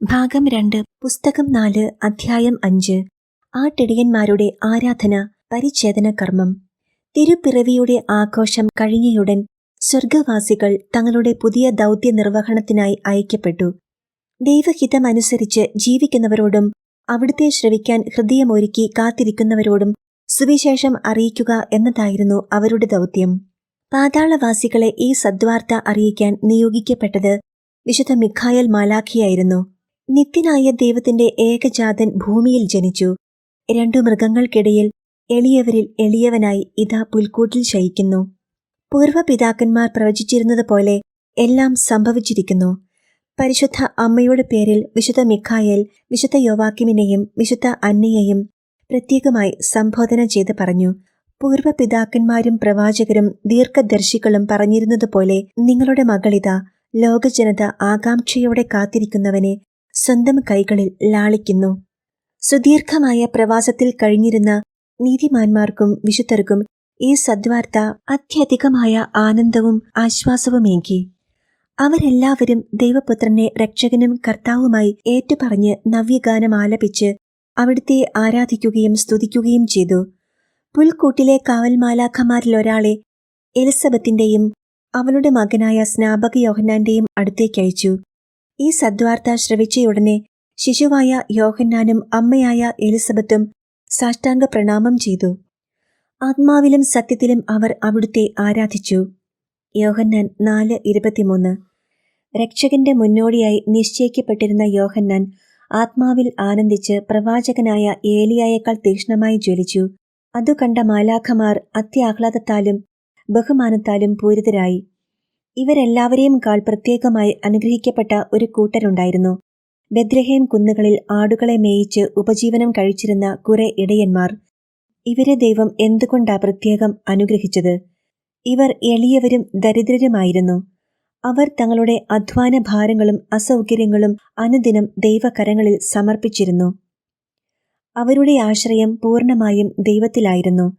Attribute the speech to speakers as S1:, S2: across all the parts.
S1: ഭാഗം രണ്ട് പുസ്തകം നാല് അധ്യായം അഞ്ച്. ആട്ടിടിയന്മാരുടെ ആരാധന പരിച്ഛേദന കർമ്മം. തിരുപ്പിറവിയുടെ ആഘോഷം കഴിഞ്ഞയുടൻ സ്വർഗവാസികൾ തങ്ങളുടെ പുതിയ ദൗത്യ നിർവഹണത്തിനായി അയക്കപ്പെട്ടു. ദൈവഹിതമനുസരിച്ച് ജീവിക്കുന്നവരോടും അവിടുത്തെ ശ്രവിക്കാൻ ഹൃദയമൊരുക്കി കാത്തിരിക്കുന്നവരോടും സുവിശേഷം അറിയിക്കുക എന്നതായിരുന്നു അവരുടെ ദൗത്യം. പാതാളവാസികളെ ഈ സദ്വാർത്ത അറിയിക്കാൻ നിയോഗിക്കപ്പെട്ടത് വിശുദ്ധ മിഖായൽ മാലാഖിയായിരുന്നു. നിത്യനായ ദൈവത്തിന്റെ ഏകജാതൻ ഭൂമിയിൽ ജനിച്ചു. രണ്ടു മൃഗങ്ങൾക്കിടയിൽ എളിയവരിൽ എളിയവനായി ഇതാ പുൽക്കൂട്ടിൽ ശയിക്കുന്നു. പൂർവപിതാക്കന്മാർ പ്രവചിച്ചിരുന്നതുപോലെ എല്ലാം സംഭവിച്ചിരിക്കുന്നു. പരിശുദ്ധ അമ്മയുടെ പേരിൽ വിശുദ്ധ മിഖായേൽ വിശുദ്ധ യോവാക്കിമിനെയും വിശുദ്ധ അന്നയെയും പ്രത്യേകമായി സംബോധന ചെയ്ത് പറഞ്ഞു. പൂർവപിതാക്കന്മാരും പ്രവാചകരും ദീർഘദർശികളും പറഞ്ഞിരുന്നതുപോലെ നിങ്ങളുടെ മകളിത ലോകജനത ആകാംക്ഷയോടെ കാത്തിരിക്കുന്നവനെ സ്വന്തം കൈകളിൽ ലാളിക്കുന്നു. സുദീർഘമായ പ്രവാസത്തിൽ കഴിഞ്ഞിരുന്ന നീതിമാന്മാർക്കും വിശുദ്ധർക്കും ഈ സദ്വാർത്ത അത്യധികമായ ആനന്ദവും ആശ്വാസവുമേകി. അവരെല്ലാവരും ദൈവപുത്രനെ രക്ഷകനും കർത്താവുമായി ഏറ്റുപറഞ്ഞ് നവ്യഗാനം ആലപിച്ച് അവിടുത്തെ ആരാധിക്കുകയും സ്തുതിക്കുകയും ചെയ്തു. പുൽക്കൂട്ടിലെ കാവൽമാലാഖമാരിലൊരാളെ എലിസബത്തിന്റെയും അവളുടെ മകനായ സ്നാപക യോഹനാന്റെയും അടുത്തേക്കയച്ചു ഈ സദ്വാർത്ത ശ്രവിച്ചയുടനെ ശിശുവായ യോഹന്നാനും അമ്മയായ എലിസബത്തും സാഷ്ടാംഗ പ്രണാമം ചെയ്തു. ആത്മാവിലും സത്യത്തിലും അവർ അവിടുത്തെ ആരാധിച്ചു. യോഹന്നാൻ നാല് ഇരുപത്തിമൂന്ന്. രക്ഷകന്റെ മുന്നോടിയായി നിശ്ചയിക്കപ്പെട്ടിരുന്ന യോഹന്നാൻ ആത്മാവിൽ ആനന്ദിച്ച് പ്രവാചകനായ ഏലിയായേക്കാൾ തീക്ഷ്ണമായി ജ്വലിച്ചു. അതു കണ്ട മാലാഖമാർ അത്യാഹ്ലാദത്താലും ബഹുമാനത്താലും പൂരിതരായി. ഇവരെല്ലാവരെയും കാൾ പ്രത്യേകമായി അനുഗ്രഹിക്കപ്പെട്ട ഒരു കൂട്ടരുണ്ടായിരുന്നു. ബദ്രഹേം കുന്നുകളിൽ ആടുകളെ മേയിച്ച് ഉപജീവനം കഴിച്ചിരുന്ന കുറെ ഇടയന്മാർ. ഇവരെ ദൈവം എന്തുകൊണ്ടാ പ്രത്യേകം അനുഗ്രഹിച്ചത്? ഇവർ എളിയവരും ദരിദ്രരുമായിരുന്നു. അവർ തങ്ങളുടെ അധ്വാന ഭാരങ്ങളും അസൗകര്യങ്ങളും അനുദിനം ദൈവകരങ്ങളിൽ സമർപ്പിച്ചിരുന്നു. അവരുടെ ആശ്രയം പൂർണമായും ദൈവത്തിലായിരുന്നു.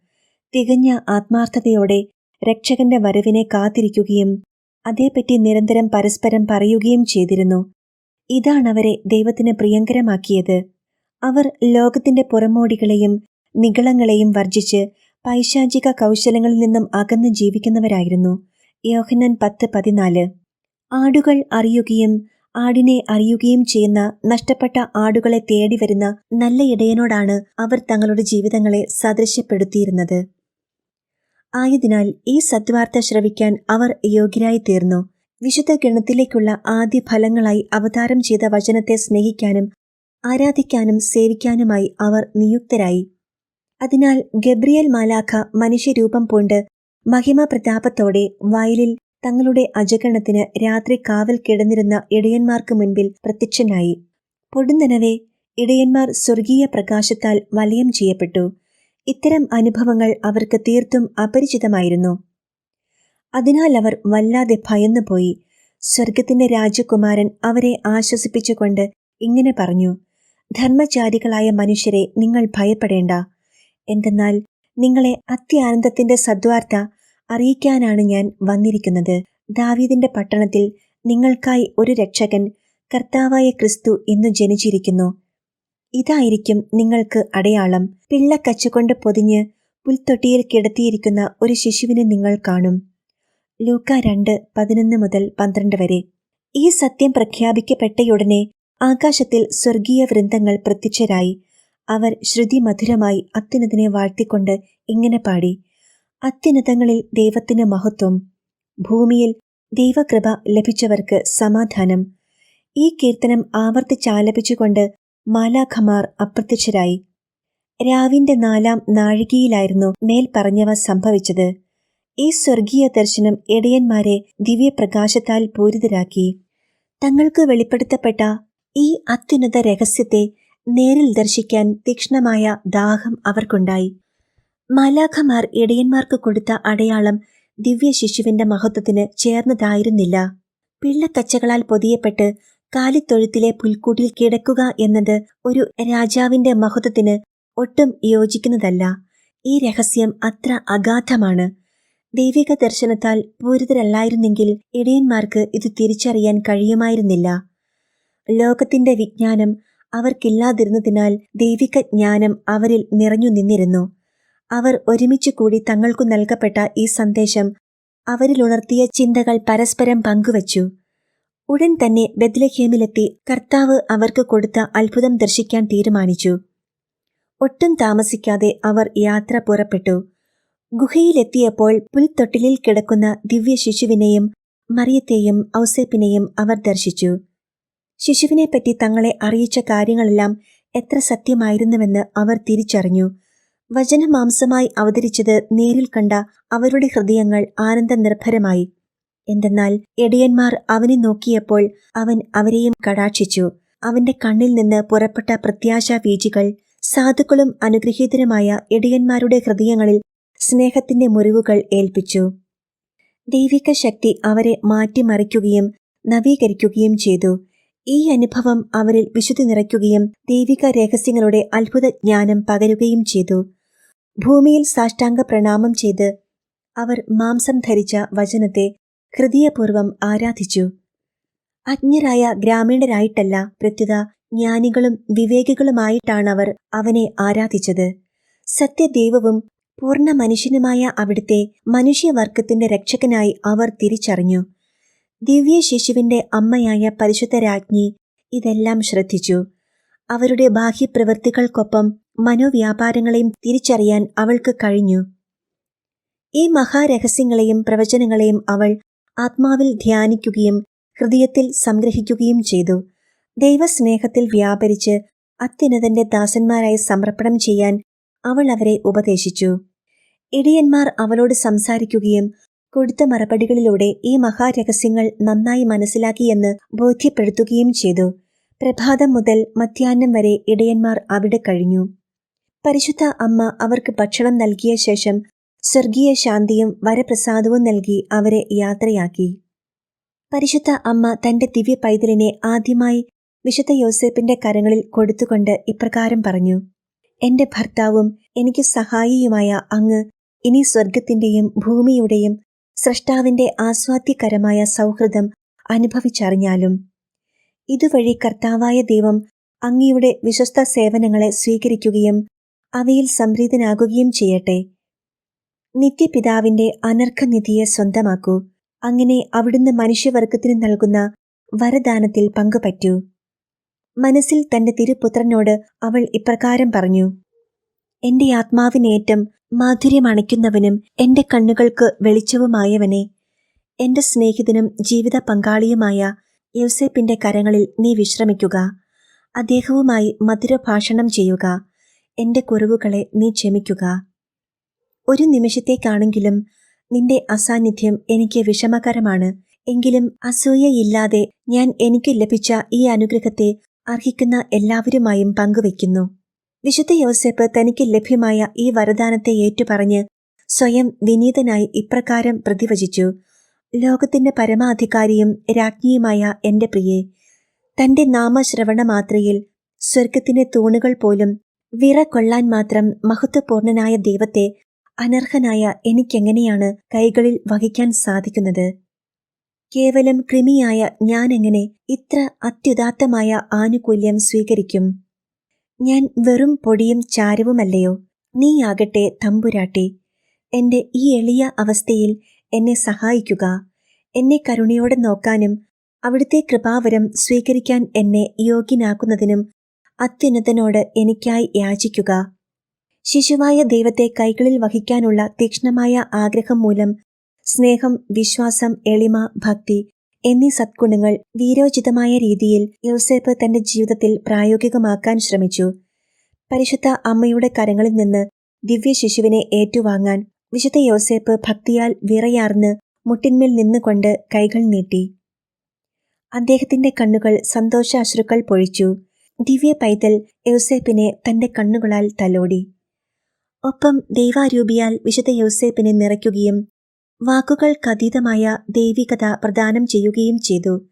S1: തികഞ്ഞ ആത്മാർത്ഥതയോടെ രക്ഷകന്റെ വരവിനെ കാത്തിരിക്കുകയും അതേപ്പറ്റി നിരന്തരം പരസ്പരം പറയുകയും ചെയ്തിരുന്നു. ഇതാണ് അവരെ ദൈവത്തിന് പ്രിയങ്കരമാക്കിയത്. അവർ ലോകത്തിന്റെ പുറമോടികളെയും നികളങ്ങളെയും വർജിച്ച് പൈശാചിക കൗശലങ്ങളിൽ നിന്നും അകന്ന് ജീവിക്കുന്നവരായിരുന്നു. യോഹനൻ പത്ത് പതിനാല്. ആടുകൾ അറിയുകയും ആടിനെ അറിയുകയും ചെയ്യുന്ന നഷ്ടപ്പെട്ട ആടുകളെ തേടി വരുന്ന നല്ല ഇടയനോടാണ് അവർ തങ്ങളുടെ ജീവിതങ്ങളെ സദൃശ്യപ്പെടുത്തിയിരുന്നത്. ആയതിനാൽ ഈ സദ്വാർത്ത ശ്രവിക്കാൻ അവർ യോഗ്യരായി തീർന്നു വിശുദ്ധ ഗണത്തിലേക്കുള്ള ആദ്യ ഫലങ്ങളായി അവതാരം ചെയ്ത വചനത്തെ സ്നേഹിക്കാനും ആരാധിക്കാനും സേവിക്കാനുമായി അവർ നിയുക്തരായി. അതിനാൽ ഗബ്രിയൽ മാലാഖ മനുഷ്യരൂപം പൂണ്ട് മഹിമ പ്രതാപത്തോടെ വയലിൽ തങ്ങളുടെ അജഗണത്തിന് രാത്രി കാവൽ കിടന്നിരുന്ന ഇടയന്മാർക്ക് മുൻപിൽ പ്രത്യക്ഷനായി. പൊടുന്നനവേ ഇടയന്മാർ സ്വർഗീയ പ്രകാശത്താൽ വലയം ചെയ്യപ്പെട്ടു. ഇത്തരം അനുഭവങ്ങൾ അവർക്ക് തീർത്തും അപരിചിതമായിരുന്നു. അതിനാൽ അവർ വല്ലാതെ ഭയന്നുപോയി. സ്വർഗത്തിന്റെ രാജകുമാരൻ അവരെ ആശ്വസിപ്പിച്ചുകൊണ്ട് ഇങ്ങനെ പറഞ്ഞു ധർമ്മചാരികളായ മനുഷ്യരെ നിങ്ങൾ ഭയപ്പെടേണ്ട. എന്തെന്നാൽ നിങ്ങളെ അത്യാനന്ദത്തിന്റെ സദ്വാർത്ത അറിയിക്കാനാണ് ഞാൻ വന്നിരിക്കുന്നത്. ദാവീദിന്റെ പട്ടണത്തിൽ നിങ്ങൾക്കായി ഒരു രക്ഷകൻ കർത്താവായ ക്രിസ്തു ഇന്നു ജനിച്ചിരിക്കുന്നു. ഇതായിരിക്കും നിങ്ങൾക്ക് അടയാളം. പിള്ള കച്ചുകൊണ്ട് പൊതിഞ്ഞ് പുൽത്തൊട്ടിയിൽ കിടത്തിയിരിക്കുന്ന ഒരു ശിശുവിനെ നിങ്ങൾ കാണും. ലൂക്ക രണ്ട് പതിനൊന്ന് മുതൽ പന്ത്രണ്ട് വരെ. ഈ സത്യം പ്രഖ്യാപിക്കപ്പെട്ടയുടനെ ആകാശത്തിൽ സ്വർഗീയ വൃന്ദങ്ങൾ പ്രത്യക്ഷരായി. അവർ ശ്രുതി മധുരമായി അത്യുന്നതിനെ വാഴ്ത്തിക്കൊണ്ട് ഇങ്ങനെ പാടി. അത്യുന്നതങ്ങളിൽ ദൈവത്തിന് മഹത്വം. ഭൂമിയിൽ ദൈവകൃപ ലഭിച്ചവർക്ക് സമാധാനം. ഈ കീർത്തനം ആവർത്തിച്ചാലപിച്ചുകൊണ്ട് മാലാഖമാർ അപ്രത്യക്ഷരായി. രാവിന്റെ നാലാം നാഴികയിലായിരുന്നു മേൽ പറഞ്ഞവ സംഭവിച്ചത്. ഈ സ്വർഗീയ ദർശനം ഇടയന്മാരെ ദിവ്യപ്രകാശത്താൽ പൂരിതരാക്കി. തങ്ങൾക്ക് വെളിപ്പെടുത്തപ്പെട്ട ഈ അത്യുന്നത രഹസ്യത്തെ നേരിൽ ദർശിക്കാൻ തീക്ഷ്ണമായ ദാഹം അവർക്കുണ്ടായി. മാലാഖമാർ ഇടയന്മാർക്ക് കൊടുത്ത അടയാളം ദിവ്യ ശിശുവിന്റെ മഹത്വത്തിന് ചേർന്നതായിരുന്നില്ല. പിള്ളക്കച്ചകളാൽ പൊതിയപ്പെട്ട് കാലിത്തൊഴുത്തിലെ പുൽക്കൂട്ടിൽ കിടക്കുക എന്നത് ഒരു രാജാവിന്റെ മഹത്വത്തിന് ഒട്ടും യോജിക്കുന്നതല്ല. ഈ രഹസ്യം അത്ര അഗാധമാണ്. ദൈവിക ദർശനത്താൽ പൂരിതരല്ലായിരുന്നെങ്കിൽ ഇടയന്മാർക്ക് ഇത് തിരിച്ചറിയാൻ കഴിയുമായിരുന്നില്ല. ലോകത്തിന്റെ വിജ്ഞാനം അവർക്കില്ലാതിരുന്നതിനാൽ ദൈവിക ജ്ഞാനം അവരിൽ നിറഞ്ഞു നിന്നിരുന്നു. അവർ ഒരുമിച്ചു കൂടി തങ്ങൾക്കു നൽകപ്പെട്ട ഈ സന്ദേശം അവരിലുണർത്തിയ ചിന്തകൾ പരസ്പരം പങ്കുവച്ചു. ഉടൻ തന്നെ ബദ്ലഹേമിലെത്തി കർത്താവ് അവർക്ക് കൊടുത്ത അത്ഭുതം ദർശിക്കാൻ തീരുമാനിച്ചു. ഒട്ടും താമസിക്കാതെ അവർ യാത്ര പുറപ്പെട്ടു. ഗുഹയിലെത്തിയപ്പോൾ പുൽത്തൊട്ടിലിൽ കിടക്കുന്ന ദിവ്യ ശിശുവിനെയും മറിയത്തെയും ഔസേപ്പിനെയും അവർ ദർശിച്ചു. ശിശുവിനെപ്പറ്റി തങ്ങളെ അറിയിച്ച കാര്യങ്ങളെല്ലാം എത്ര സത്യമായിരുന്നുവെന്ന് അവർ തിരിച്ചറിഞ്ഞു. വചനമാംസമായി അവതരിച്ചത് നേരിൽ കണ്ട അവരുടെ ഹൃദയങ്ങൾ ആനന്ദനിർഭരമായി. എന്തെന്നാൽ എടിയന്മാർ അവനെ നോക്കിയപ്പോൾ അവൻ അവരെയും കടാക്ഷിച്ചു. അവന്റെ കണ്ണിൽ നിന്ന് പുറപ്പെട്ട പ്രത്യാശാ വീജികൾ സാധുക്കളും അനുഗ്രഹീതരുമായ എടിയന്മാരുടെ ഹൃദയങ്ങളിൽ സ്നേഹത്തിന്റെ മുറിവുകൾ ഏൽപ്പിച്ചു. ദൈവിക ശക്തി അവരെ മാറ്റിമറിക്കുകയും നവീകരിക്കുകയും ചെയ്തു. ഈ അനുഭവം അവരിൽ വിശുദ്ധി നിറയ്ക്കുകയും ദൈവിക രഹസ്യങ്ങളുടെ അത്ഭുത ജ്ഞാനം പകരുകയും ചെയ്തു. ഭൂമിയിൽ സാഷ്ടാംഗ പ്രണാമം ചെയ്ത് അവർ മാംസം ധരിച്ച വചനത്തെ ഹൃദയപൂർവം ആരാധിച്ചു. അജ്ഞരായ ഗ്രാമീണരായിട്ടല്ല പ്രത്യുത ജ്ഞാനികളും വിവേകികളുമായിട്ടാണ് അവർ അവനെ ആരാധിച്ചത്. സത്യദൈവവും പൂർണ മനുഷ്യനുമായ അവിടുത്തെ മനുഷ്യവർഗത്തിന്റെ രക്ഷകനായി അവർ തിരിച്ചറിഞ്ഞു. ദിവ്യ ശിശുവിന്റെ അമ്മയായ പരിശുദ്ധ രാജ്ഞി ഇതെല്ലാം ശ്രദ്ധിച്ചു. അവരുടെ ബാഹ്യപ്രവൃത്തികൾക്കൊപ്പം മനോവ്യാപാരങ്ങളെയും തിരിച്ചറിയാൻ അവൾക്ക് കഴിഞ്ഞു. ഈ മഹാരഹസ്യങ്ങളെയും പ്രവചനങ്ങളെയും അവൾ ആത്മാവിൽ ധ്യാനിക്കുകയും ഹൃദയത്തിൽ സംഗ്രഹിക്കുകയും ചെയ്തു. ദൈവസ്നേഹത്തിൽ വ്യാപരിച്ച് അത്യുന്നതന്റെ ദാസന്മാരായി സമർപ്പണം ചെയ്യാൻ അവൾ അവരെ ഉപദേശിച്ചു. ഇടിയന്മാർ അവളോട് സംസാരിക്കുകയും കൊടുത്ത മറുപടികളിലൂടെ ഈ മഹാരഹസ്യങ്ങൾ നന്നായി മനസ്സിലാക്കിയെന്ന് ബോധ്യപ്പെടുത്തുകയും ചെയ്തു. പ്രഭാതം മുതൽ മധ്യാഹ്നം വരെ ഇടയന്മാർ അവിടെ കഴിഞ്ഞു. പരിശുദ്ധ അമ്മ അവർക്ക് ഭക്ഷണം നൽകിയ ശേഷം സ്വർഗീയ ശാന്തിയും വരപ്രസാദവും നൽകി അവരെ യാത്രയാക്കി. പരിശുദ്ധ അമ്മ തന്റെ ദിവ്യ പൈതലിനെ ആദ്യമായി വിശുദ്ധ യോസേപ്പിന്റെ കരങ്ങളിൽ കൊടുത്തുകൊണ്ട് ഇപ്രകാരം പറഞ്ഞു എന്റെ ഭർത്താവും എനിക്ക് സഹായിയുമായ അങ്ങ് ഇനി സ്വർഗത്തിന്റെയും ഭൂമിയുടെയും സ്രഷ്ടാവിന്റെ ആസ്വാദ്യകരമായ സൗഹൃദം അനുഭവിച്ചറിഞ്ഞാലും. ഇതുവഴി കർത്താവായ ദൈവം അങ്ങയുടെ വിശ്വസ്ത സേവനങ്ങളെ സ്വീകരിക്കുകയും അവയിൽ സംപ്രീതനാകുകയും ചെയ്യട്ടെ. നിത്യപിതാവിന്റെ അനർഘനിധിയെ സ്വന്തമാക്കൂ. അങ്ങനെ അവിടുന്ന് മനുഷ്യവർഗത്തിന് നൽകുന്ന വരദാനത്തിൽ പങ്കുപറ്റൂ. മനസ്സിൽ തന്റെ തിരുപുത്രനോട് അവൾ ഇപ്രകാരം പറഞ്ഞു എന്റെ ആത്മാവിനേറ്റം മാധുര്യമണയ്ക്കുന്നവനും എന്റെ കണ്ണുകൾക്ക് വെളിച്ചവുമായവനെ എന്റെ സ്നേഹിതനും ജീവിത പങ്കാളിയുമായ യൂസേപ്പിന്റെ കരങ്ങളിൽ നീ വിശ്രമിക്കുക. അദ്ദേഹവുമായി മധുരഭാഷണം ചെയ്യുക. എന്റെ കുറവുകളെ നീ ക്ഷമിക്കുക. ഒരു നിമിഷത്തേക്കാണെങ്കിലും നിന്റെ അസാന്നിധ്യം എനിക്ക് വിഷമകരമാണ്. എങ്കിലും അസൂയയില്ലാതെ ഞാൻ എനിക്ക് ലഭിച്ച ഈ അനുഗ്രഹത്തെ അർഹിക്കുന്ന എല്ലാവരുമായും പങ്കുവെക്കുന്നു വിശുദ്ധ യോസെപ്പ് തനിക്ക് ലഭ്യമായ ഈ വരദാനത്തെ ഏറ്റുപറഞ്ഞ് സ്വയം വിനീതനായി ഇപ്രകാരം പ്രതിവചിച്ചു. ലോകത്തിന്റെ പരമാധികാരിയും രാജ്ഞിയുമായ എന്റെ പ്രിയെ തന്റെ നാമശ്രവണ മാത്രയിൽ സ്വർഗത്തിന്റെ തൂണുകൾ പോലും വിറ കൊള്ളാൻ മാത്രം മഹത്വപൂർണനായ ദൈവത്തെ അനർഹനായ എനിക്കെങ്ങനെയാണ് കൈകളിൽ വഹിക്കാൻ സാധിക്കുന്നത്? കേവലം കൃമിയായ ഞാനെങ്ങനെ ഇത്ര അത്യുദാത്തമായ ആനുകൂല്യം സ്വീകരിക്കും? ഞാൻ വെറും പൊടിയും ചാരവുമല്ലയോ? നീയാകട്ടെ തമ്പുരാട്ടി എന്റെ ഈ എളിയ അവസ്ഥയിൽ എന്നെ സഹായിക്കുക. എന്നെ കരുണയോടെ നോക്കാനും അവിടുത്തെ കൃപാവരം സ്വീകരിക്കാൻ എന്നെ യോഗ്യനാക്കുന്നതിനും അത്യുന്നതനോട് എനിക്കായി യാചിക്കുക. ശിശുവായ ദൈവത്തെ കൈകളിൽ വഹിക്കാനുള്ള തീക്ഷ്ണമായ ആഗ്രഹം മൂലം സ്നേഹം വിശ്വാസം എളിമ ഭക്തി എന്നീ സദ്ഗുണങ്ങൾ വീരോചിതമായ രീതിയിൽ യോസേപ്പ് തന്റെ ജീവിതത്തിൽ പ്രായോഗികമാക്കാൻ ശ്രമിച്ചു. പരിശുദ്ധ അമ്മയുടെ കരങ്ങളിൽ നിന്ന് ദിവ്യ ശിശുവിനെ ഏറ്റുവാങ്ങാൻ വിശുദ്ധ യോസേപ്പ് ഭക്തിയാൽ വിറയാർന്ന് മുട്ടിന്മേൽ നിന്നുകൊണ്ട് കൈകൾ നീട്ടി. അദ്ദേഹത്തിന്റെ കണ്ണുകൾ സന്തോഷാശ്രുക്കൾ പൊഴിച്ചു. ദിവ്യ പൈതൽ യോസേപ്പിനെ തന്റെ കണ്ണുകളാൽ തലോടി. ഒപ്പം ദൈവാരൂപിയാൽ വിശുദ്ധ യോസേപ്പിനെ നിറയ്ക്കുകയും വാക്കുകൾക്കതീതമായ ദൈവികത പ്രദാനം ചെയ്യുകയും ചെയ്തു.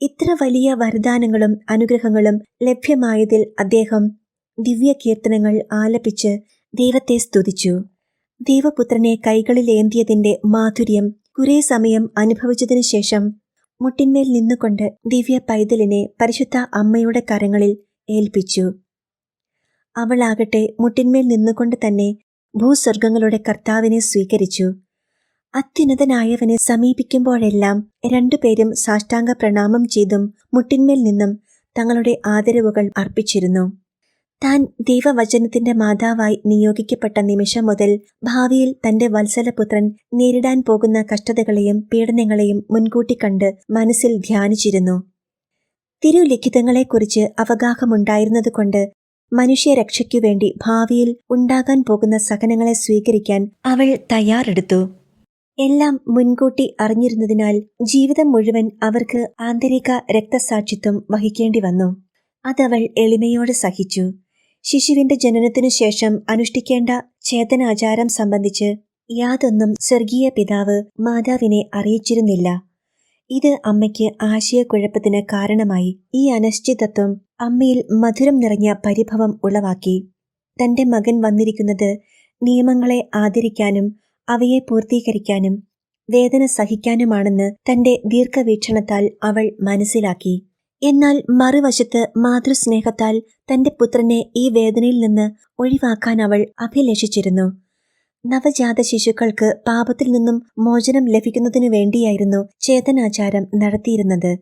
S1: ഇത്ര വലിയ വരദാനങ്ങളും അനുഗ്രഹങ്ങളും ലഭ്യമായതിൽ അദ്ദേഹം ദിവ്യ കീർത്തനങ്ങൾ ആലപിച്ച് ദൈവത്തെ സ്തുതിച്ചു. ദൈവപുത്രനെ കൈകളിലേന്തിയതിന്റെ മാധുര്യം കുറെ സമയം അനുഭവിച്ചതിനു ശേഷം മുട്ടിന്മേൽ നിന്നുകൊണ്ട് ദിവ്യ പൈതലിനെ പരിശുദ്ധ അമ്മയുടെ കരങ്ങളിൽ ഏൽപ്പിച്ചു. അവളാകട്ടെ മുട്ടിന്മേൽ നിന്നുകൊണ്ട് തന്നെ ഭൂസ്വർഗങ്ങളുടെ കർത്താവിനെ സ്വീകരിച്ചു. അത്യുന്നതനായവനെ സമീപിക്കുമ്പോഴെല്ലാം രണ്ടുപേരും സാഷ്ടാംഗ പ്രണാമം ചെയ്തും മുട്ടിന്മേൽ നിന്നും തങ്ങളുടെ ആദരവുകൾ അർപ്പിച്ചിരുന്നു. താൻ ദൈവവചനത്തിന്റെ മാതാവായി നിയോഗിക്കപ്പെട്ട നിമിഷം മുതൽ ഭാവിയിൽ തന്റെ വത്സലപുത്രൻ നേരിടാൻ പോകുന്ന കഷ്ടതകളെയും പീഡനങ്ങളെയും മുൻകൂട്ടി കണ്ട് മനസ്സിൽ ധ്യാനിച്ചിരുന്നു. തിരുലിഖിതങ്ങളെക്കുറിച്ച് അവഗാഹമുണ്ടായിരുന്നതുകൊണ്ട് മനുഷ്യരക്ഷയ്ക്കു വേണ്ടി ഭാവിയിൽ ഉണ്ടാകാൻ പോകുന്ന സഹനങ്ങളെ സ്വീകരിക്കാൻ അവൾ തയ്യാറെടുത്തു. എല്ലാം മുൻകൂട്ടി അറിഞ്ഞിരുന്നതിനാൽ ജീവിതം മുഴുവൻ അവർക്ക് ആന്തരിക രക്തസാക്ഷിത്വം വഹിക്കേണ്ടി വന്നു അതവൾ എളിമയോടെ സഹിച്ചു. ശിശുവിന്റെ ജനനത്തിനു ശേഷം അനുഷ്ഠിക്കേണ്ട ചേതനാചാരം സംബന്ധിച്ച് യാതൊന്നും സ്വർഗീയ പിതാവ് മാതാവിനെ അറിയിച്ചിരുന്നില്ല. ഇത് അമ്മയ്ക്ക് ആശയക്കുഴപ്പത്തിന് കാരണമായി ഈ അനിശ്ചിതത്വം അമ്മയിൽ മധുരം നിറഞ്ഞ പരിഭവം ഉളവാക്കി. തന്റെ മകൻ വന്നിരിക്കുന്നത് നിയമങ്ങളെ ആദരിക്കാനും അവയെ പൂർത്തീകരിക്കാനും വേദന സഹിക്കാനുമാണെന്ന് തന്റെ ദീർഘവീക്ഷണത്താൽ അവൾ മനസ്സിലാക്കി. എന്നാൽ മറുവശത്ത് മാതൃസ്നേഹത്താൽ തന്റെ പുത്രനെ ഈ വേദനയിൽ നിന്ന് ഒഴിവാക്കാൻ അവൾ അഭിലഷിച്ചിരുന്നു. നവജാത ശിശുക്കൾക്ക് പാപത്തിൽ നിന്നും മോചനം ലഭിക്കുന്നതിനു വേണ്ടിയായിരുന്നു ചേതനാചാരം നടത്തിയിരുന്നത്.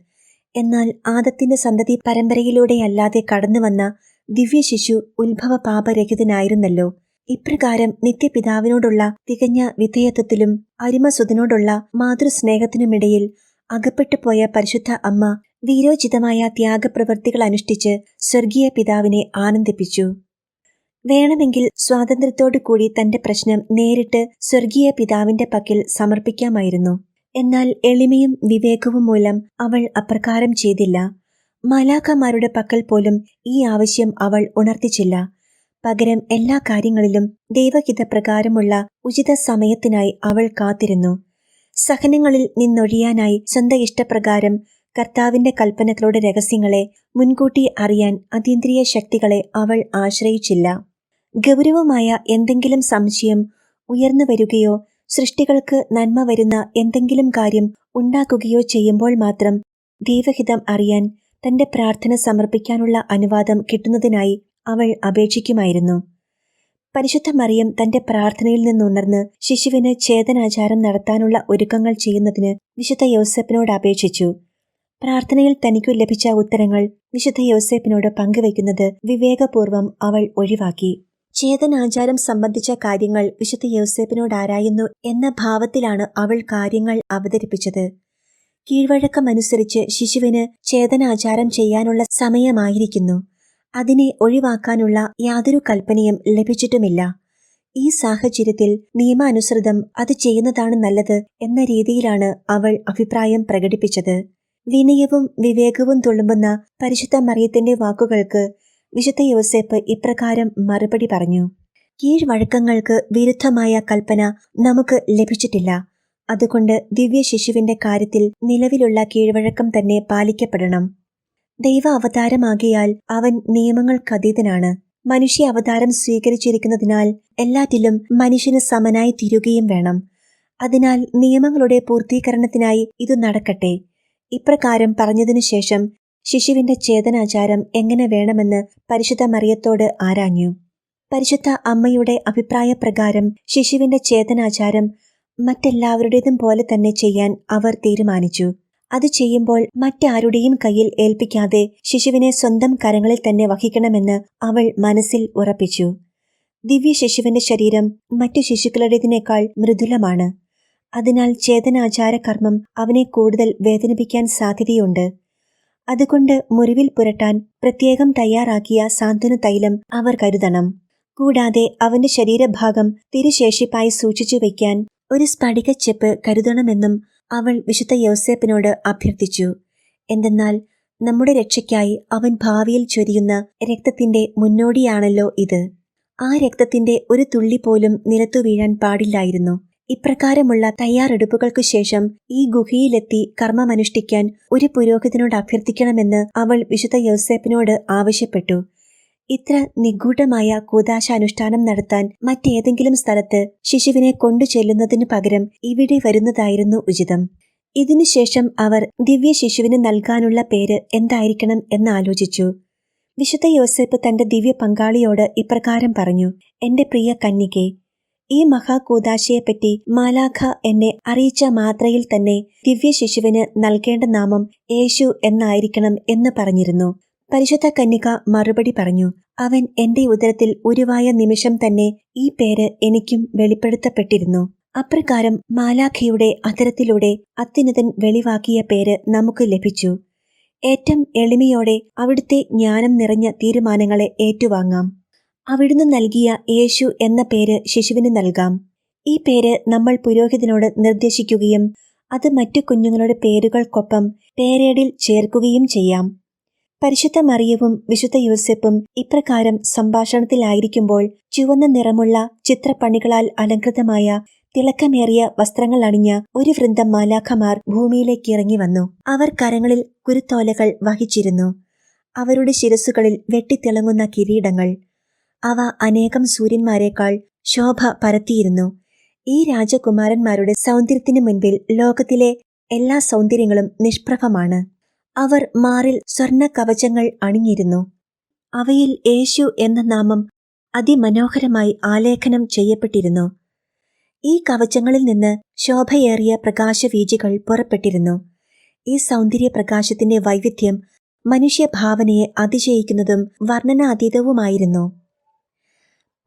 S1: എന്നാൽ ആദത്തിന്റെ സന്തതി പരമ്പരയിലൂടെയല്ലാതെ കടന്നുവന്ന ദിവ്യശിശു ഉത്ഭവ പാപരഹിതനായിരുന്നല്ലോ ഇപ്രകാരം നിത്യപിതാവിനോടുള്ള തികഞ്ഞ വിധേയത്വത്തിലും അരിമസുതനോടുള്ള മാതൃസ്നേഹത്തിനുമിടയിൽ അകപ്പെട്ടുപോയ പരിശുദ്ധ അമ്മ വീരോചിതമായ ത്യാഗപ്രവൃത്തികൾ അനുഷ്ഠിച്ച് സ്വർഗീയ പിതാവിനെ ആനന്ദിപ്പിച്ചു. വേണമെങ്കിൽ സ്വാതന്ത്ര്യത്തോടു കൂടി തന്റെ പ്രശ്നം നേരിട്ട് സ്വർഗീയ പിതാവിന്റെ പക്കൽ സമർപ്പിക്കാമായിരുന്നു. എന്നാൽ എളിമയും വിവേകവും മൂലം അവൾ അപ്രകാരം ചെയ്തില്ല. മലാക്കമാരുടെ പക്കൽ പോലും ഈ ആവശ്യം അവൾ ഉണർത്തിച്ചില്ല. പകരം എല്ലാ കാര്യങ്ങളിലും ദൈവഹിതപ്രകാരമുള്ള ഉചിത സമയത്തിനായി അവൾ കാത്തിരുന്നു. സഹനങ്ങളിൽ നിന്നൊഴിയാനായി സ്വന്തം ഇഷ്ടപ്രകാരം കർത്താവിന്റെ കൽപ്പനകളുടെ രഹസ്യങ്ങളെ മുൻകൂട്ടി അറിയാൻ അതീന്ദ്രിയ ശക്തികളെ അവൾ ആശ്രയിച്ചില്ല. ഗൗരവമായ എന്തെങ്കിലും സംശയം ഉയർന്നു വരികയോ സൃഷ്ടികൾക്ക് നന്മ വരുന്ന എന്തെങ്കിലും കാര്യം ഉണ്ടാക്കുകയോ ചെയ്യുമ്പോൾ മാത്രം ദൈവഹിതം അറിയാൻ തന്റെ പ്രാർത്ഥന സമർപ്പിക്കാനുള്ള അനുവാദം കിട്ടുന്നതിനായി അവൾ അപേക്ഷിക്കുമായിരുന്നു. പരിശുദ്ധ മറിയം തന്റെ പ്രാർത്ഥനയിൽ നിന്നുണർന്ന് ശിശുവിന് ഛേദനാചാരം നടത്താനുള്ള ഒരുക്കങ്ങൾ ചെയ്യുന്നതിന് വിശുദ്ധ യോസഫിനോട് അപേക്ഷിച്ചു. പ്രാർത്ഥനയിൽ തനിക്കു ലഭിച്ച ഉത്തരങ്ങൾ വിശുദ്ധ യോസഫിനോട് പങ്കുവയ്ക്കുന്നത് വിവേകപൂർവം അവൾ ഒഴിവാക്കി. ചേതനാചാരം സംബന്ധിച്ച കാര്യങ്ങൾ വിശുദ്ധ യോസേപ്പിനോട് ആരായുന്നു എന്ന ഭാവത്തിലാണ് അവൾ കാര്യങ്ങൾ അവതരിപ്പിച്ചത്. കീഴ്വഴക്കമനുസരിച്ച് ശിശുവിന് ചേതനാചാരം ചെയ്യാനുള്ള സമയമായിരിക്കുന്നു. അതിനെ ഒഴിവാക്കാനുള്ള യാതൊരു കൽപ്പനയും ലഭിച്ചിട്ടുമില്ല. ഈ സാഹചര്യത്തിൽ നിയമാനുസൃതം അത് ചെയ്യുന്നതാണ് നല്ലത് എന്ന രീതിയിലാണ് അവൾ അഭിപ്രായം പ്രകടിപ്പിച്ചത്. വിനയവും വിവേകവും തുളുമ്പുന്ന പരിശുദ്ധ മറിയത്തിന്റെ വാക്കുകൾക്ക് വിശുദ്ധ യോസേപ്പ് ഇപ്രകാരം മറുപടി പറഞ്ഞു കീഴ്വഴക്കങ്ങൾക്ക് വിരുദ്ധമായ കൽപ്പന നമുക്ക് ലഭിച്ചിട്ടില്ല. അതുകൊണ്ട് ദിവ്യ ശിശുവിന്റെ കാര്യത്തിൽ നിലവിലുള്ള കീഴ്വഴക്കം തന്നെ പാലിക്കപ്പെടണം. ദൈവ അവതാരമാകിയാൽ അവൻ നിയമങ്ങൾക്കതീതനാണ്. മനുഷ്യ അവതാരം സ്വീകരിച്ചിരിക്കുന്നതിനാൽ എല്ലാറ്റിലും മനുഷ്യന് സമനായി തീരുകയും വേണം. അതിനാൽ നിയമങ്ങളുടെ പൂർത്തീകരണത്തിനായി ഇത് നടക്കട്ടെ. ഇപ്രകാരം പറഞ്ഞതിനു ശേഷം ശിശുവിന്റെ ചേതനാചാരം എങ്ങനെ വേണമെന്ന് പരിശുദ്ധ മറിയത്തോട് ആരാഞ്ഞു. പരിശുദ്ധ അമ്മയുടെ അഭിപ്രായപ്രകാരം ശിശുവിന്റെ ചേതനാചാരം മറ്റെല്ലാവരുടേതും പോലെ തന്നെ ചെയ്യാൻ അവർ തീരുമാനിച്ചു. അത് ചെയ്യുമ്പോൾ മറ്റാരുടെയും കയ്യിൽ ഏൽപ്പിക്കാതെ ശിശുവിനെ സ്വന്തം കരങ്ങളിൽ തന്നെ വഹിക്കണമെന്ന് അവൾ മനസ്സിൽ ഉറപ്പിച്ചു. ദിവ്യ ശിശുവിന്റെ ശരീരം മറ്റു ശിശുക്കളുടേതിനേക്കാൾ മൃദുലമാണ്. അതിനാൽ ചേതനാചാര കർമ്മം അവനെ കൂടുതൽ വേദനിപ്പിക്കാൻ സാധ്യതയുണ്ട്. അതുകൊണ്ട് മുറിവിൽ പുരട്ടാൻ പ്രത്യേകം തയ്യാറാക്കിയ സാന്ത്വന തൈലം അവർ കരുതണം. കൂടാതെ അവന്റെ ശരീരഭാഗം തിരുശേഷിപ്പായി സൂക്ഷിച്ചു വയ്ക്കാൻ ഒരു സ്ഫടിക സ്ഫടികച്ചെപ്പ് കരുതണമെന്നും അവൾ വിശുദ്ധ യോസേപ്പിനോട് അഭ്യർത്ഥിച്ചു. എന്തെന്നാൽ നമ്മുടെ രക്ഷയ്ക്കായി അവൻ ഭാവിയിൽ ചൊരിയുന്ന രക്തത്തിന്റെ മുന്നോടിയാണല്ലോ ഇത്. ആ രക്തത്തിന്റെ ഒരു തുള്ളി പോലും നിലത്തു വീഴാൻ പാടില്ലായിരുന്നു. ഇപ്രകാരമുള്ള തയ്യാറെടുപ്പുകൾക്കു ശേഷം ഈ ഗുഹയിലെത്തി കർമ്മമനുഷ്ഠിക്കാൻ ഒരു പുരോഹിതനോട് അഭ്യർത്ഥിക്കണമെന്ന് അവൾ വിശുദ്ധ യോസേപ്പിനോട് ആവശ്യപ്പെട്ടു. ഇത്ര നിഗൂഢമായ കൂതാശ അനുഷ്ഠാനം നടത്താൻ മറ്റേതെങ്കിലും സ്ഥലത്ത് ശിശുവിനെ കൊണ്ടു ചെല്ലുന്നതിനു പകരം ഇവിടെ വരുന്നതായിരുന്നു ഉചിതം. ഇതിനുശേഷം അവർ ദിവ്യ ശിശുവിന് നൽകാനുള്ള പേര് എന്തായിരിക്കണം എന്നാലോചിച്ചു വിശുദ്ധ യോസേപ്പ് തന്റെ ദിവ്യ പങ്കാളിയോട് ഇപ്രകാരം പറഞ്ഞു എന്റെ പ്രിയ കന്യകെ ഈ മഹാകൂദാശയെപ്പറ്റി മാലാഖ എന്നെ അറിയിച്ച മാത്രയിൽ തന്നെ ദിവ്യ ശിശുവിന് നൽകേണ്ട നാമം യേശു എന്നായിരിക്കണം എന്ന് പറഞ്ഞിരുന്നു. പരിശുദ്ധ കന്യക മറുപടി പറഞ്ഞു അവൻ എന്റെ ഉദരത്തിൽ ഉരുവായ നിമിഷം തന്നെ ഈ പേര് എനിക്കും വെളിപ്പെടുത്തപ്പെട്ടിരുന്നു. അപ്രകാരം മാലാഖയുടെ അതരത്തിലൂടെ അത്യുന്നതൻ വെളിവാക്കിയ പേര് നമുക്ക് ലഭിച്ചു. ഏറ്റം എളിമയോടെ അവിടുത്തെ ജ്ഞാനം നിറഞ്ഞ തീരുമാനങ്ങളെ ഏറ്റുവാങ്ങാം. അവിടുന്ന് നൽകിയ യേശു എന്ന പേര് ശിശുവിന് നൽകാം. ഈ പേര് നമ്മൾ പുരോഹിതനോട് നിർദ്ദേശിക്കുകയും അത് മറ്റു കുഞ്ഞുങ്ങളുടെ പേരുകൾക്കൊപ്പം പേരേടിൽ ചേർക്കുകയും ചെയ്യാം. പരിശുദ്ധ മറിയവും വിശുദ്ധ യൂസഫും ഇപ്രകാരം സംഭാഷണത്തിലായിരിക്കുമ്പോൾ ചുവന്ന നിറമുള്ള ചിത്രപ്പണികളാൽ അലങ്കൃതമായ തിളക്കമേറിയ വസ്ത്രങ്ങൾ അണിഞ്ഞ ഒരു വൃന്ദം മാലാഖമാർ ഭൂമിയിലേക്ക് ഇറങ്ങി വന്നു. അവർ കരങ്ങളിൽ കുരുത്തോലകൾ വഹിച്ചിരുന്നു. അവരുടെ ശിരസുകളിൽ വെട്ടിത്തിളങ്ങുന്ന കിരീടങ്ങൾ അവ അനേകം സൂര്യന്മാരെക്കാൾ ശോഭ പരത്തിയിരുന്നു. ഈ രാജകുമാരന്മാരുടെ സൗന്ദര്യത്തിന് മുൻപിൽ ലോകത്തിലെ എല്ലാ സൗന്ദര്യങ്ങളും നിഷ്പ്രഭമാണ്. അവർ മാറിൽ സ്വർണ കവചങ്ങൾ അണിഞ്ഞിരുന്നു. അവയിൽ യേശു എന്ന നാമം അതിമനോഹരമായി ആലേഖനം ചെയ്യപ്പെട്ടിരുന്നു. ഈ കവചങ്ങളിൽ നിന്ന് ശോഭയേറിയ പ്രകാശവീജികൾ പുറപ്പെട്ടിരുന്നു. ഈ സൗന്ദര്യ പ്രകാശത്തിന്റെ വൈവിധ്യം മനുഷ്യഭാവനയെ അതിശയിക്കുന്നതും വർണനാതീതവുമായിരുന്നു.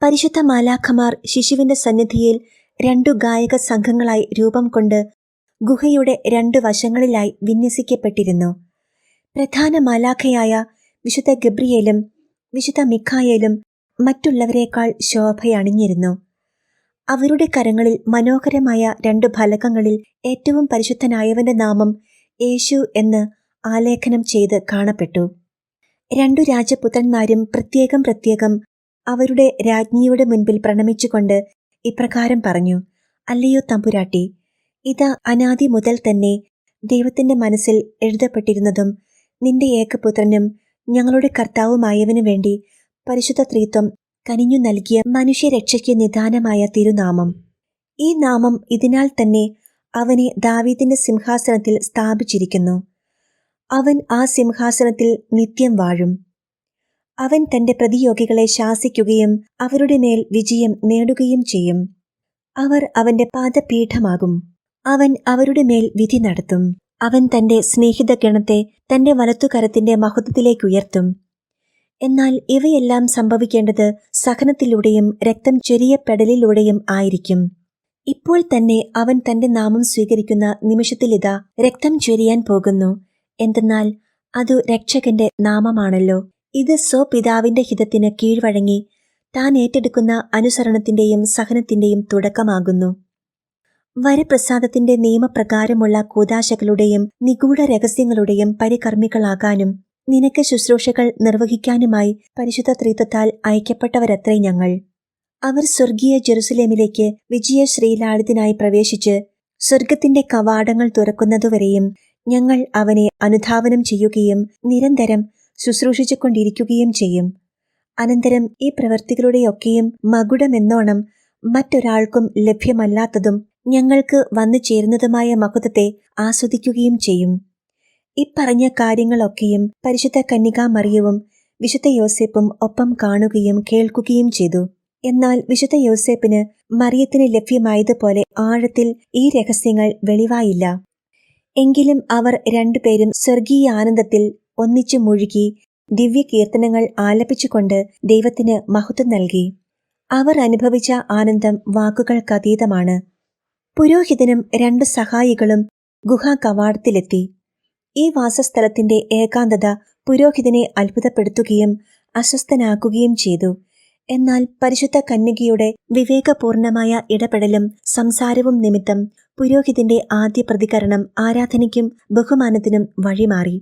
S1: പരിശുദ്ധ മാലാഖമാർ ശിശുവിന്റെ സന്നിധിയിൽ രണ്ടു ഗായക സംഘങ്ങളായി രൂപം കൊണ്ട് ഗുഹയുടെ രണ്ട് വശങ്ങളിലായി വിന്യസിക്കപ്പെട്ടിരുന്നു. പ്രധാന മാലാഖയായ വിശുദ്ധ ഗബ്രിയേലും വിശുദ്ധ മിഖായേലും മറ്റുള്ളവരെക്കാൾ ശോഭയണിഞ്ഞിരുന്നു. അവരുടെ കരങ്ങളിൽ മനോഹരമായ രണ്ട് ഫലകങ്ങളിൽ ഏറ്റവും പരിശുദ്ധനായവന്റെ നാമം യേശു എന്ന് ആലേഖനം ചെയ്ത് കാണപ്പെട്ടു. രണ്ടു രാജപുത്രന്മാരും പ്രത്യേകം പ്രത്യേകം അവരുടെ രാജ്ഞിയുടെ മുൻപിൽ പ്രണമിച്ചുകൊണ്ട് ഇപ്രകാരം പറഞ്ഞു അല്ലയോ തമ്പുരാട്ടി ഇത് അനാദി മുതൽ തന്നെ ദൈവത്തിന്റെ മനസ്സിൽ എഴുതപ്പെട്ടിരുന്നതും നിന്റെ ഏകപുത്രനും ഞങ്ങളുടെ കർത്താവുമായവനു വേണ്ടി പരിശുദ്ധ ത്രീത്വം കനിഞ്ഞു നൽകിയ മനുഷ്യരക്ഷയ്ക്ക് നിദാനമായ തിരുനാമം. ഈ നാമം ഇതിനാൽ തന്നെ അവനെ ദാവീദിന്റെ സിംഹാസനത്തിൽ സ്ഥാപിച്ചിരിക്കുന്നു. അവൻ ആ സിംഹാസനത്തിൽ നിത്യം വാഴും. അവൻ തന്റെ പ്രതിയോഗികളെ ശാസിക്കുകയും അവരുടെ മേൽ വിജയം നേടുകയും ചെയ്യും. അവർ അവന്റെ പാദപീഠമാകും. അവൻ അവരുടെ മേൽ വിധി നടത്തും. അവൻ തന്റെ സ്നേഹിത ഗണത്തെ തന്റെ വലത്തുകരത്തിന്റെ മഹത്വത്തിലേക്ക് ഉയർത്തും. എന്നാൽ ഇവയെല്ലാം സംഭവിക്കേണ്ടത് സഹനത്തിലൂടെയും രക്തം ചൊരിയപ്പെടലിലൂടെയും ആയിരിക്കും. ഇപ്പോൾ തന്നെ അവൻ തന്റെ നാമം സ്വീകരിക്കുന്ന നിമിഷത്തിലിതാ രക്തം ചൊരിയാൻ പോകുന്നു. എന്തെന്നാൽ അതു രക്ഷകന്റെ നാമമാണല്ലോ. ഇത് സ്വപിതാവിന്റെ ഹിതത്തിന് കീഴ്വഴങ്ങി താൻ ഏറ്റെടുക്കുന്ന അനുസരണത്തിന്റെയും സഹനത്തിന്റെയും തുടക്കമാകുന്നു. വരപ്രസാദത്തിന്റെ നിയമപ്രകാരമുള്ള കൂതാശകളുടെയും നിഗൂഢ രഹസ്യങ്ങളുടെയും പരികർമ്മികളാകാനും നിനക്ക് ശുശ്രൂഷകൾ നിർവഹിക്കാനുമായി പരിശുദ്ധ ത്രീത്വത്താൽ അയക്കപ്പെട്ടവരത്രേ ഞങ്ങൾ. അവർ സ്വർഗീയ ജെറുസലേമിലേക്ക് വിജയശ്രീലാളിതനായി പ്രവേശിച്ച് സ്വർഗത്തിന്റെ കവാടങ്ങൾ തുറക്കുന്നതുവരെയും ഞങ്ങൾ അവനെ അനുധാവനം ചെയ്യുകയും നിരന്തരം ശുശ്രൂഷിച്ചുകൊണ്ടിരിക്കുകയും ചെയ്യും. അനന്തരം ഈ പ്രവൃത്തികളുടെയൊക്കെയും മകുടമെന്നോണം മറ്റൊരാൾക്കും ലഭ്യമല്ലാത്തതും ഞങ്ങൾക്ക് വന്നു ചേരുന്നതുമായ മകുതത്തെ ആസ്വദിക്കുകയും ചെയ്യും. ഇപ്പറഞ്ഞ കാര്യങ്ങളൊക്കെയും പരിശുദ്ധ കന്യകാമറിയവും വിശുദ്ധ യോസേപ്പും ഒപ്പം കാണുകയും കേൾക്കുകയും ചെയ്തു. എന്നാൽ വിശുദ്ധ യോസേപ്പിന് മറിയത്തിന് ലഭ്യമായതുപോലെ ആഴത്തിൽ ഈ രഹസ്യങ്ങൾ വെളിവായില്ല. എങ്കിലും അവർ രണ്ടുപേരും സ്വർഗീയ ആനന്ദത്തിൽ ഒന്നിച്ചു മുഴുകി ദിവ്യ കീർത്തനങ്ങൾ ആലപിച്ചുകൊണ്ട് ദൈവത്തിന് മഹത്വം നൽകി. അവർ അനുഭവിച്ച ആനന്ദം വാക്കുകൾക്കതീതമാണ് പുരോഹിതനും രണ്ട് സഹായികളും ഗുഹാ കവാടത്തിലെത്തി ഈ വാസസ്ഥലത്തിന്റെ ഏകാന്തത പുരോഹിതനെ അത്ഭുതപ്പെടുത്തുകയും അസ്വസ്ഥനാക്കുകയും ചെയ്തു. എന്നാൽ പരിശുദ്ധ കന്യകയുടെ വിവേകപൂർണമായ ഇടപെടലും സംസാരവും നിമിത്തം പുരോഹിതന്റെ ആദ്യ പ്രതികരണം ആരാധനയ്ക്കും ബഹുമാനത്തിനും വഴിമാറി.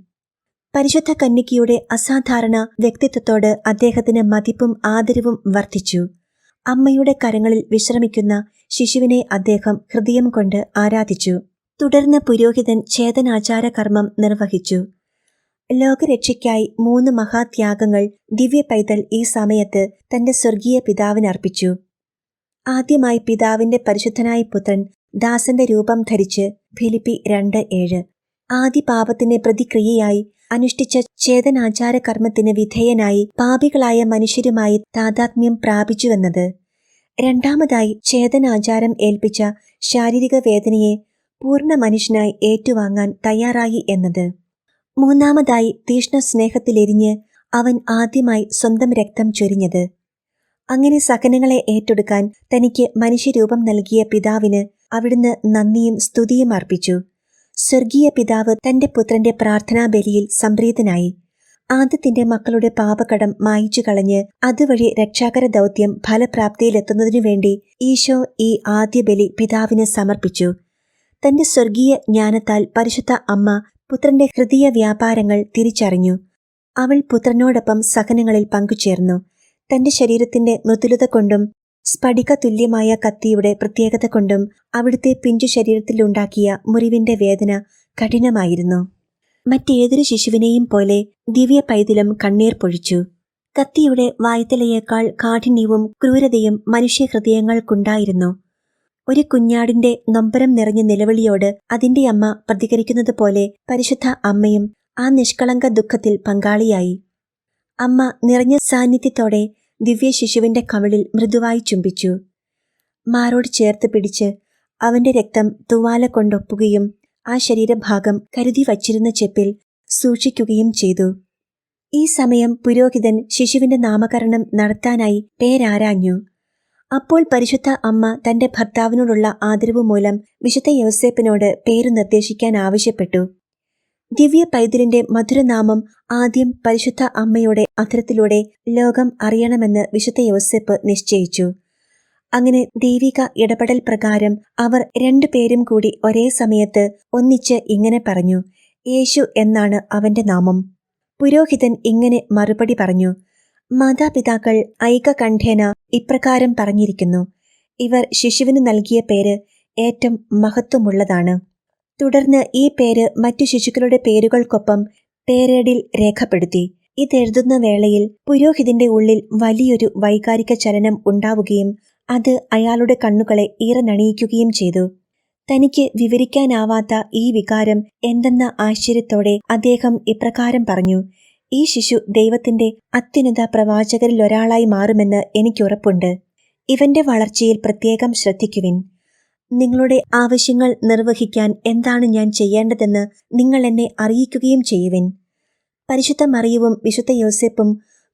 S1: പരിശുദ്ധ കന്യകയുടെ അസാധാരണ വ്യക്തിത്വത്തോട് അദ്ദേഹത്തിന് മതിപ്പും ആദരവും വർദ്ധിച്ചു അമ്മയുടെ കരങ്ങളിൽ വിശ്രമിക്കുന്ന ശിശുവിനെ അദ്ദേഹം ഹൃദയം കൊണ്ട് ആരാധിച്ചു. തുടർന്ന് പുരോഹിതൻ ഛേദനാചാര കർമ്മം നിർവഹിച്ചു. ലോകരക്ഷയ്ക്കായി മൂന്ന് മഹാത്യാഗങ്ങൾ ദിവ്യ പൈതൽ ഈ സമയത്ത് തന്റെ സ്വർഗീയ പിതാവിനർപ്പിച്ചു ആദ്യമായി പിതാവിന്റെ പരിശുദ്ധനായ പുത്രൻ ദാസന്റെ രൂപം ധരിച്ച് ഫിലിപ്പി രണ്ട് ഏഴ്. ആദ്യ പാപത്തിന്റെ പ്രതിക്രിയയായി അനുഷ്ഠിച്ച ചേതനാചാര കർമ്മത്തിന് വിധേയനായി പാപികളായ മനുഷ്യരുമായി താതാത്മ്യം പ്രാപിച്ചുവെന്നത്. രണ്ടാമതായി ചേതനാചാരം ഏൽപ്പിച്ച ശാരീരിക വേദനയെ പൂർണ മനുഷ്യനായി ഏറ്റുവാങ്ങാൻ തയ്യാറായി എന്നത്. മൂന്നാമതായി തീഷ്ണ സ്നേഹത്തിലെരിഞ്ഞ് അവൻ ആദ്യമായി സ്വന്തം രക്തം ചൊരിഞ്ഞത്. അങ്ങനെ സഹനങ്ങളെ ഏറ്റെടുക്കാൻ തനിക്ക് മനുഷ്യരൂപം നൽകിയ പിതാവിന് അവിടുന്ന് നന്ദിയും സ്തുതിയും അർപ്പിച്ചു. സ്വർഗീയ പിതാവ് തന്റെ പുത്രന്റെ പ്രാർത്ഥനാ ബലിയിൽ സംപ്രീതനായി. ആദ്യത്തിന്റെ മക്കളുടെ പാപകടം മായിച്ചു കളഞ്ഞ് അതുവഴി രക്ഷാകര ദൗത്യം ഫലപ്രാപ്തിയിലെത്തുന്നതിനു വേണ്ടി ഈശോ ഈ ആദ്യ ബലി പിതാവിന് സമർപ്പിച്ചു. തന്റെ സ്വർഗീയ ജ്ഞാനത്താൽ പരിശുദ്ധ അമ്മ പുത്രന്റെ ഹൃദയ വ്യാപാരങ്ങൾ തിരിച്ചറിഞ്ഞു. അവൾ പുത്രനോടൊപ്പം സഹനങ്ങളിൽ പങ്കുചേർന്നു. തന്റെ ശരീരത്തിന്റെ മൃദുലത കൊണ്ടും സ്ഫടിക തുല്യമായ കത്തിയുടെ പ്രത്യേകത കൊണ്ടും അവിടുത്തെ പിഞ്ചു ശരീരത്തിലുണ്ടാക്കിയ മുറിവിന്റെ വേദന കഠിനമായിരുന്നു. മറ്റേതൊരു ശിശുവിനെയും പോലെ ദിവ്യ പൈതലും കണ്ണീർ പൊഴിച്ചു. കത്തിയുടെ വായ്ത്തലയേക്കാൾ കാഠിന്യവും ക്രൂരതയും മനുഷ്യഹൃദയങ്ങൾക്കുണ്ടായിരുന്നു. ഒരു കുഞ്ഞാടിന്റെ നൊമ്പരം നിറഞ്ഞ നിലവിളിയോട് അതിന്റെ അമ്മ പ്രതികരിക്കുന്നത് പോലെ പരിശുദ്ധ അമ്മയും ആ നിഷ്കളങ്ക ദുഃഖത്തിൽ പങ്കാളിയായി. അമ്മ നിറഞ്ഞ സാന്നിധ്യത്തോടെ ദിവ്യ ശിശുവിന്റെ കവിളിൽ മൃദുവായി ചുംബിച്ചു. മാറോട് ചേർത്ത് പിടിച്ച് അവന്റെ രക്തം തുവാല കൊണ്ടൊപ്പുകയും ആ ശരീരഭാഗം കരുതി വച്ചിരുന്ന ചെപ്പിൽ സൂക്ഷിക്കുകയും ചെയ്തു. ഈ സമയം പുരോഹിതൻ ശിശുവിന്റെ നാമകരണം നടത്താനായി പേരാരാഞ്ഞു. അപ്പോൾ പരിശുദ്ധ അമ്മ തന്റെ ഭർത്താവിനോടുള്ള ആദരവ് മൂലം വിശുദ്ധ യോസേപ്പിനോട് പേരു നിർദ്ദേശിക്കാൻ ആവശ്യപ്പെട്ടു. ദിവ്യ പൈതലിന്റെ മധുരനാമം ആദ്യം പരിശുദ്ധ അമ്മയുടെ അധരത്തിലൂടെ ലോകം അറിയണമെന്ന് വിശുദ്ധ യോസെപ്പ് നിശ്ചയിച്ചു. അങ്ങനെ ദൈവിക ഇടപെടൽ പ്രകാരം അവർ രണ്ടു പേരും കൂടി ഒരേ സമയത്ത് ഒന്നിച്ച് ഇങ്ങനെ പറഞ്ഞു യേശു എന്നാണ് അവന്റെ നാമം. പുരോഹിതൻ ഇങ്ങനെ മറുപടി പറഞ്ഞു മാതാപിതാക്കൾ ഐകകണ്ഠേന ഇപ്രകാരം പറഞ്ഞിരിക്കുന്നു ഇവർ ശിശുവിന് നൽകിയ പേര് ഏറ്റവും മഹത്വമുള്ളതാണ്. തുടർന്ന് ഈ പേര് മറ്റു ശിശുക്കളുടെ പേരുകൾക്കൊപ്പം പേരേടിൽ രേഖപ്പെടുത്തി. ഇതെഴുതുന്ന വേളയിൽ പുരോഹിതന്റെ ഉള്ളിൽ വലിയൊരു വൈകാരിക ചലനം ഉണ്ടാവുകയും അത് അയാളുടെ കണ്ണുകളെ ഈറനണിയിക്കുകയും ചെയ്തു. തനിക്ക് വിവരിക്കാനാവാത്ത ഈ വികാരം എന്തെന്ന ആശ്ചര്യത്തോടെ അദ്ദേഹം ഇപ്രകാരം പറഞ്ഞു ഈ ശിശു ദൈവത്തിന്റെ അത്യുന്നത പ്രവാചകരിലൊരാളായി മാറുമെന്ന് എനിക്കുറപ്പുണ്ട്. ഇവന്റെ വളർച്ചയിൽ പ്രത്യേകം ശ്രദ്ധിക്കുവിൻ. നിങ്ങളുടെ ആവശ്യങ്ങൾ നിർവഹിക്കാൻ എന്താണ് ഞാൻ ചെയ്യേണ്ടതെന്ന് നിങ്ങൾ എന്നെ അറിയിക്കുകയും ചെയ്യുവിൻ. പരിശുദ്ധ മറിയവും വിശുദ്ധ യോസെപ്പും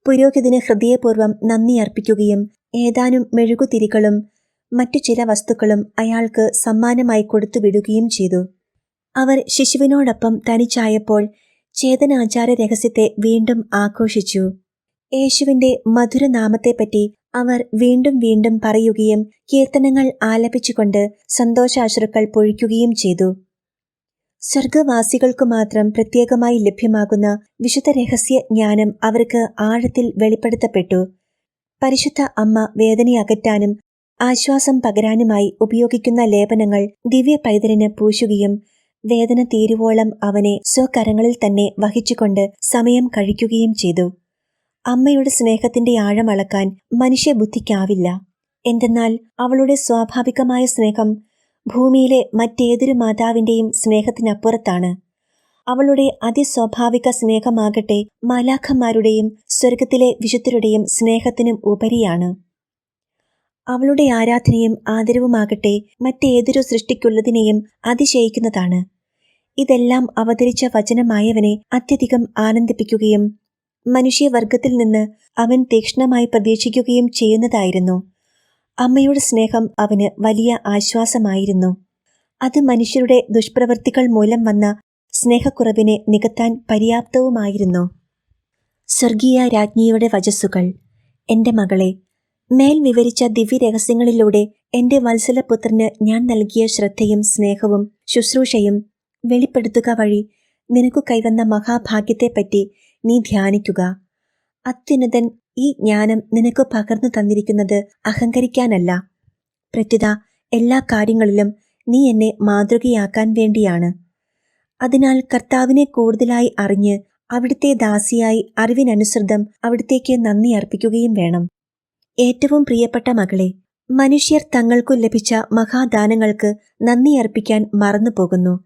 S1: പുരോഹിതന് ഹൃദയപൂർവം നന്ദി അർപ്പിക്കുകയും ഏതാനും മെഴുകുതിരികളും മറ്റു ചില വസ്തുക്കളും അയാൾക്ക് സമ്മാനമായി കൊടുത്തുവിടുകയും ചെയ്തു. അവർ ശിശുവിനോടൊപ്പം തനിച്ചായപ്പോൾ ചേതനാചാര രഹസ്യത്തെ വീണ്ടും ആഘോഷിച്ചു. യേശുവിന്റെ മധുരനാമത്തെപ്പറ്റി അവർ വീണ്ടും വീണ്ടും പറയുകയും കീർത്തനങ്ങൾ ആലപിച്ചുകൊണ്ട് സന്തോഷാശ്രുക്കൾ പൊഴിക്കുകയും ചെയ്തു. സ്വർഗവാസികൾക്കു മാത്രം പ്രത്യേകമായി ലഭ്യമാകുന്ന വിശുദ്ധ രഹസ്യ ജ്ഞാനം അവർക്ക് ആഴത്തിൽ വെളിപ്പെടുത്തപ്പെട്ടു. പരിശുദ്ധ അമ്മ വേദനയകറ്റാനും ആശ്വാസം പകരാനുമായി ഉപയോഗിക്കുന്ന ലേപനങ്ങൾ ദിവ്യ പൈതലിന് പൂശുകയും വേദന തീരുവോളം അവനെ സ്വകരങ്ങളിൽ തന്നെ വഹിച്ചുകൊണ്ട് സമയം കഴിക്കുകയും ചെയ്തു. അമ്മയുടെ സ്നേഹത്തിന്റെ ആഴമളക്കാൻ മനുഷ്യബുദ്ധിക്കാവില്ല എന്തെന്നാൽ അവളുടെ സ്വാഭാവികമായ സ്നേഹം ഭൂമിയിലെ മറ്റേതൊരു മാതാവിന്റെയും സ്നേഹത്തിനപ്പുറത്താണ്. അവളുടെ അതിസ്വാഭാവിക സ്നേഹമാകട്ടെ മാലാഖന്മാരുടെയും സ്വർഗത്തിലെ വിശുദ്ധരുടെയും സ്നേഹത്തിനും ഉപരിയാണ്. അവളുടെ ആരാധനയും ആദരവുമാകട്ടെ മറ്റേതൊരു സൃഷ്ടിക്കുള്ളതിനെയും അതിശയിക്കുന്നതാണ്. ഇതെല്ലാം അവതരിച്ച വചനമായവനെ അത്യധികം ആനന്ദിപ്പിക്കുകയും മനുഷ്യവർഗത്തിൽ നിന്ന് അവൻ തീക്ഷ്ണമായി പ്രതീക്ഷിക്കുകയും ചെയ്യുന്നതായിരുന്നു. അമ്മയുടെ സ്നേഹം അവന് വലിയ ആശ്വാസമായിരുന്നു. അത് മനുഷ്യരുടെ ദുഷ്പ്രവൃത്തികൾ മൂലം വന്ന സ്നേഹക്കുറവിനെ നികത്താൻ പര്യാപ്തവുമായിരുന്നു. സ്വർഗീയ രാജ്ഞിയുടെ വചസ്സുകൾ എന്റെ മകളെ മേൽ വിവരിച്ച ദിവ്യരഹസ്യങ്ങളിലൂടെ എന്റെ വത്സലപുത്രന് ഞാൻ നൽകിയ ശ്രദ്ധയും സ്നേഹവും ശുശ്രൂഷയും വെളിപ്പെടുത്തുക വഴി നിനക്കു കൈവന്ന മഹാഭാഗ്യത്തെപ്പറ്റി നീ ധ്യാനിക്കുക. അത്യുന്നതൻ ഈ ജ്ഞാനം നിനക്ക് പകർന്നു തന്നിരിക്കുന്നത് അഹങ്കരിക്കാനല്ല. പ്രത്യുത എല്ലാ കാര്യങ്ങളിലും നീ എന്നെ മാതൃകയാക്കാൻ വേണ്ടിയാണ്. അതിനാൽ കർത്താവിനെ കൂടുതലായി അറിഞ്ഞ് അവിടുത്തെ ദാസിയായി അറിവിനനുസൃതം അവിടുത്തേക്ക് നന്ദി അർപ്പിക്കുകയും വേണം. ഏറ്റവും പ്രിയപ്പെട്ട മകളെ മനുഷ്യർ തങ്ങൾക്കു ലഭിച്ച മഹാദാനങ്ങൾക്ക് നന്ദി അർപ്പിക്കാൻ മറന്നുപോകുന്നു.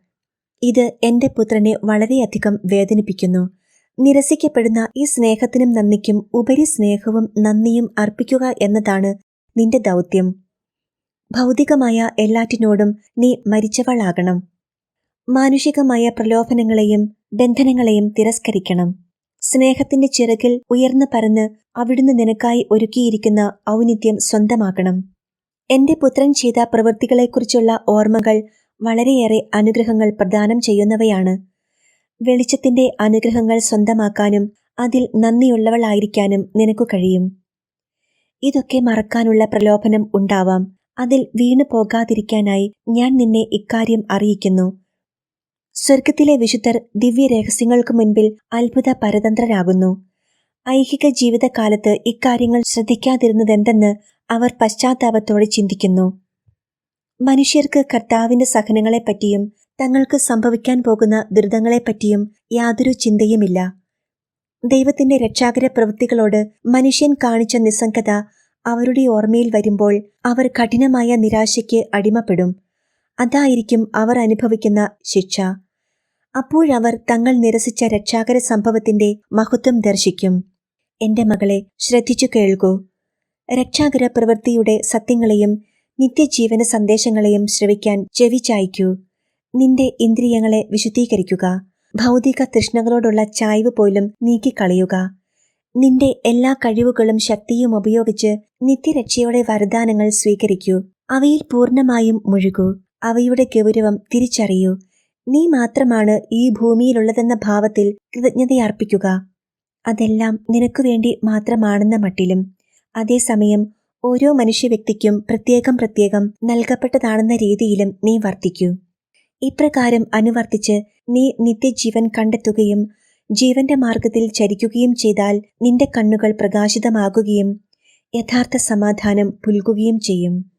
S1: ഇത് എന്റെ പുത്രനെ വളരെയധികം വേദനിപ്പിക്കുന്നു. നിരസിക്കപ്പെടുന്ന ഈ സ്നേഹത്തിനും നന്ദിക്കും ഉപരി സ്നേഹവും നന്ദിയും അർപ്പിക്കുക എന്നതാണ് നിന്റെ ദൗത്യം. ഭൗതികമായ എല്ലാറ്റിനോടും നീ മരിച്ചവളാകണം. മാനുഷികമായ പ്രലോഭനങ്ങളെയും ബന്ധനങ്ങളെയും തിരസ്കരിക്കണം. സ്നേഹത്തിന്റെ ചിറകിൽ ഉയർന്നു പറന്ന് അവിടുന്ന് നിനക്കായി ഒരുക്കിയിരിക്കുന്ന ഔന്നിത്യം സ്വന്തമാക്കണം. എന്റെ പുത്രൻ ചെയ്ത പ്രവൃത്തികളെക്കുറിച്ചുള്ള ഓർമ്മകൾ വളരെയേറെ അനുഗ്രഹങ്ങൾ പ്രദാനം ചെയ്യുന്നവയാണ് വെളിച്ചത്തിന്റെ അനുഗ്രഹങ്ങൾ സ്വന്തമാക്കാനും അതിൽ നന്ദിയുള്ളവളായിരിക്കാനും നിനക്കു കഴിയും. ഇതൊക്കെ മറക്കാനുള്ള പ്രലോഭനം ഉണ്ടാവാം. അതിൽ വീണു പോകാതിരിക്കാനായി ഞാൻ നിന്നെ ഇക്കാര്യം അറിയിക്കുന്നു. സ്വർഗത്തിലെ വിശുദ്ധർ ദിവ്യ രഹസ്യങ്ങൾക്ക് മുൻപിൽ അത്ഭുത പരതന്ത്രരാകുന്നു. ഐഹിക ജീവിതകാലത്ത് ഇക്കാര്യങ്ങൾ ശ്രദ്ധിക്കാതിരുന്നതെന്തെന്ന് അവർ പശ്ചാത്താപത്തോടെ ചിന്തിക്കുന്നു. മനുഷ്യർക്ക് കർത്താവിന്റെ സഹനങ്ങളെപ്പറ്റിയും തങ്ങൾക്ക് സംഭവിക്കാൻ പോകുന്ന ദുരിതങ്ങളെപ്പറ്റിയും യാതൊരു ചിന്തയുമില്ല. ദൈവത്തിന്റെ രക്ഷാകര പ്രവൃത്തികളോട് മനുഷ്യൻ കാണിച്ച നിസ്സംഗത അവരുടെ ഓർമ്മയിൽ വരുമ്പോൾ അവർ കഠിനമായ നിരാശയ്ക്ക് അടിമപ്പെടും. അതായിരിക്കും അവർ അനുഭവിക്കുന്ന ശിക്ഷ. അപ്പോഴവർ തങ്ങൾ നിരസിച്ച രക്ഷാകര സംഭവത്തിന്റെ മഹത്വം ദർശിക്കും. എന്റെ മകളെ ശ്രദ്ധിച്ചു കേൾക്കൂ. രക്ഷാകര പ്രവൃത്തിയുടെ സത്യങ്ങളെയും നിത്യജീവന സന്ദേശങ്ങളെയും ശ്രവിക്കാൻ ചെവി ചായ്ക്കൂ. നിന്റെ ഇന്ദ്രിയങ്ങളെ വിശുദ്ധീകരിക്കുക. ഭൗതിക തൃഷ്ണകളോടുള്ള ചായ്വ് പോലും നീക്കിക്കളയുക. നിന്റെ എല്ലാ കഴിവുകളും ശക്തിയും ഉപയോഗിച്ച് നിത്യരക്ഷയുടെ വരദാനങ്ങൾ സ്വീകരിക്കൂ. അവയിൽ പൂർണമായും മുഴുകൂ. അവയുടെ ഗൗരവം തിരിച്ചറിയൂ. നീ മാത്രമാണ് ഈ ഭൂമിയിലുള്ളതെന്ന ഭാവത്തിൽ കൃതജ്ഞതയർപ്പിക്കുക. അതെല്ലാം നിനക്കു വേണ്ടി മാത്രമാണെന്ന മട്ടിലും. അതേസമയം ഓരോ മനുഷ്യ വ്യക്തിക്കും പ്രത്യേകം പ്രത്യേകം നൽകപ്പെട്ടതാണെന്ന രീതിയിലും നീ വർത്തിക്കൂ. ഇപ്രകാരം അനുവർത്തിച്ച് നീ നിത്യജീവൻ കണ്ടെത്തുകയും ജീവന്റെ മാർഗത്തിൽ ചരിക്കുകയും ചെയ്താൽ നിന്റെ കണ്ണുകൾ പ്രകാശിതമാകുകയും യഥാർത്ഥ സമാധാനം പുൽകുകയും ചെയ്യും.